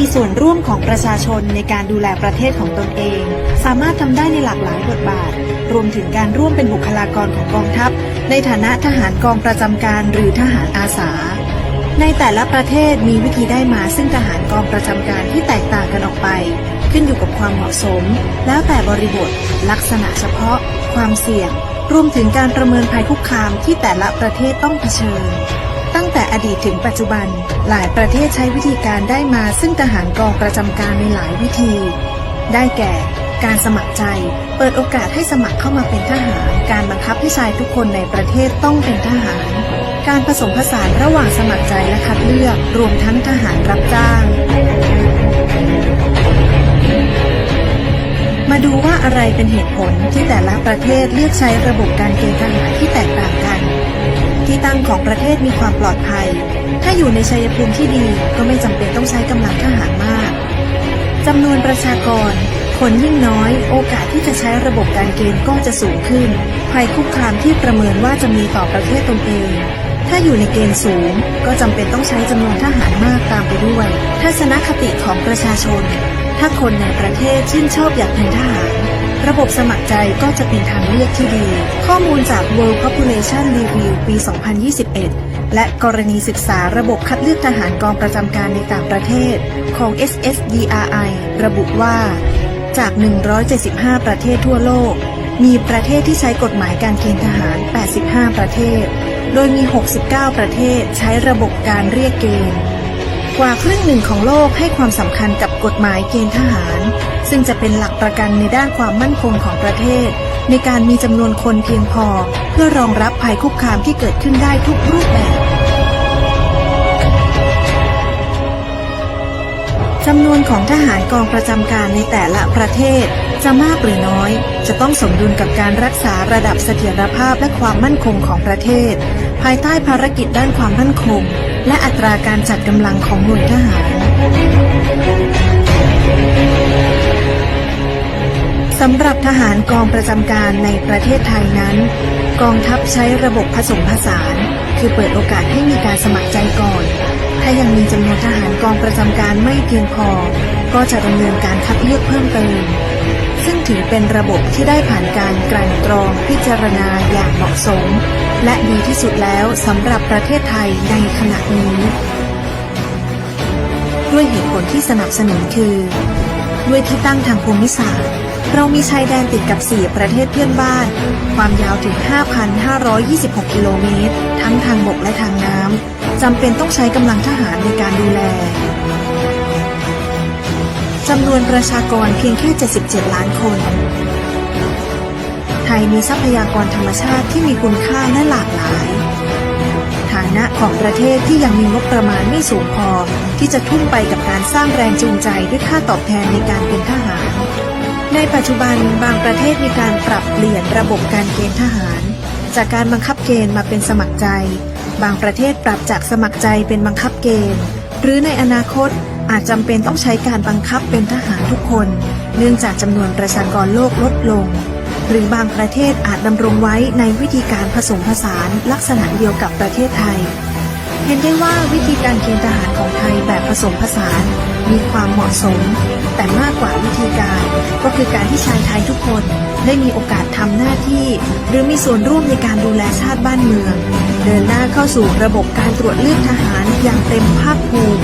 ีส่วนร่วมของประชาชนในการดูแลประเทศของตนเอง สามารถทำได้ในหลากหลายบทบาท รวมถึงการร่วมเป็นบุคลากรของกองทัพ ในฐานะทหารกองประจำการหรือทหารอาสา ในแต่ละประเทศมีวิธีได้มาซึ่งทหารกองประจำการที่แตกต่างกันออกไป ขึ้นอยู่กับความเหมาะสม แล้วแต่บริบท ลักษณะเฉพาะ ความเสี่ยง รวมถึงการประเมินภัยคุกคามที่แต่ละประเทศต้องเผชิญ ตั้งแต่อดีตถึงปัจจุบัน หลายประเทศใช้วิธีการได้มาซึ่งทหารกองประจำการในหลายวิธี ได้แก่ การสมัครใจ เปิดโอกาสให้สมัครเข้ามาเป็นทหาร การบังคับให้ชายทุกคนในประเทศต้องเป็นทหาร การผสมผสานระหว่างสมัครใจและคัดเลือก รวมทั้งทหารรับจ้าง มาดูว่าอะไรเป็นเหตุผลที่แต่ละประเทศเลือกใช้ระบบการเกณฑ์ทหารที่แตกต่างกัน ที่ตั้งของประเทศมีความปลอดภัย ถ้าอยู่ในชัยภูมิที่ดีก็ไม่จำเป็นต้องใช้กำลังทหารมากจำนวนประชากร คนยิ่งน้อย โอกาสที่จะใช้ระบบการเกณฑ์ก็จะสูงขึ้น ภัยคุกคามที่ประเมินว่าจะมีต่อประเทศตนเอง ถ้าอยู่ในเกณฑ์สูง ก็จำเป็นต้องใช้จำนวนทหารมากตามไปด้วย ทัศนคติของประชาชน ถ้าคนในประเทศชื่นชอบอยากเป็นทหาร ระบบสมัครใจก็จะเป็นทางเลือกที่ดี ข้อมูลจาก World Population Review ปี 2021 และกรณีศึกษาระบบคัดเลือกทหารกองประจำการในต่างประเทศของ SSDRI ระบุว่า จาก 175 ประเทศทั่วโลก มีประเทศที่ใช้กฎหมายการเกณฑ์ทหาร 85 ประเทศ โดยมี 69 ประเทศใช้ระบบการเรียกเกณฑ์ กว่าครึ่งหนึ่งของโลกให้ความสำคัญกับกฎหมายเกณฑ์ทหาร ซึ่งจะเป็นหลักประกันในด้านความมั่นคงของประเทศ ในการมีจำนวนคนเพียงพอ เพื่อรองรับภัยคุกคามที่เกิดขึ้นได้ทุกรูปแบบจำนวนของทหารกองประจำการในแต่ละประเทศ จะมากหรือน้อย จะต้องสมดุลกับการรักษาระดับเสถียรภาพและความมั่นคงของประเทศ ภายใต้ภารกิจด้านความมั่นคง และอัตราการจัดกำลังของหน่วยทหาร สำหรับทหารกองประจำการในประเทศไทยนั้น กองทัพใช้ระบบผสมผสาน คือเปิดโอกาสให้มีการสมัครใจก่อน ถ้ายังมีจำนวนทหารกองประจำการไม่เพียงพอ ก็จะดำเนินการคัดเลือกเพิ่มเติม ซึ่งถือเป็นระบบที่ได้ผ่านการกลั่นกรองพิจารณาอย่างเหมาะสม และดีที่สุดแล้วสำหรับประเทศไทยในขณะนี้ ด้วยเหตุผลที่สนับสนุนคือ ด้วยที่ตั้งทางภูมิศาสตร์ เรามีชายแดนติดกับ 4 ประเทศเพื่อนบ้าน ความยาวถึง 5,526 กิโลเมตร ทั้งทางบกและทางน้ำจำเป็นต้องใช้กำลังทหารในการดูแลจำนวนประชากรเพียงแค่ 77 ล้านคน ไทยมีทรัพยากรธรรมชาติที่มีคุณค่าและหลากหลาย ฐานะของประเทศที่ยังมีงบประมาณไม่สูงพอ ที่จะทุ่มไปกับการสร้างแรงจูงใจด้วยค่าตอบแทนในการเป็นทหาร ในปัจจุบันบางประเทศมีการปรับเปลี่ยนระบบการเกณฑ์ทหาร จากการบังคับเกณฑ์มาเป็นสมัครใจ บางประเทศปรับจากสมัครใจเป็นบังคับเกณฑ์ หรือในอนาคตอาจจำเป็นต้องใช้การบังคับเป็นทหารทุกคน เนื่องจากจำนวนประชากรโลกลดลง หรือบางประเทศอาจดำรงไว้ในวิธีการผสมผสานลักษณะเดียวกับประเทศไทย เห็นได้ว่าวิธีการเกณฑ์ทหารของไทยแบบผสมผสาน มีความเหมาะสม แต่มากกว่าวิธีการก็คือการที่ชายไทยทุกคนได้มีโอกาสทำหน้าที่ หรือมีส่วนร่วมในการดูแลชาติบ้านเมือง เดินหน้าเข้าสู่ระบบการตรวจเลือกทหารอย่างเต็มภาคภูมิ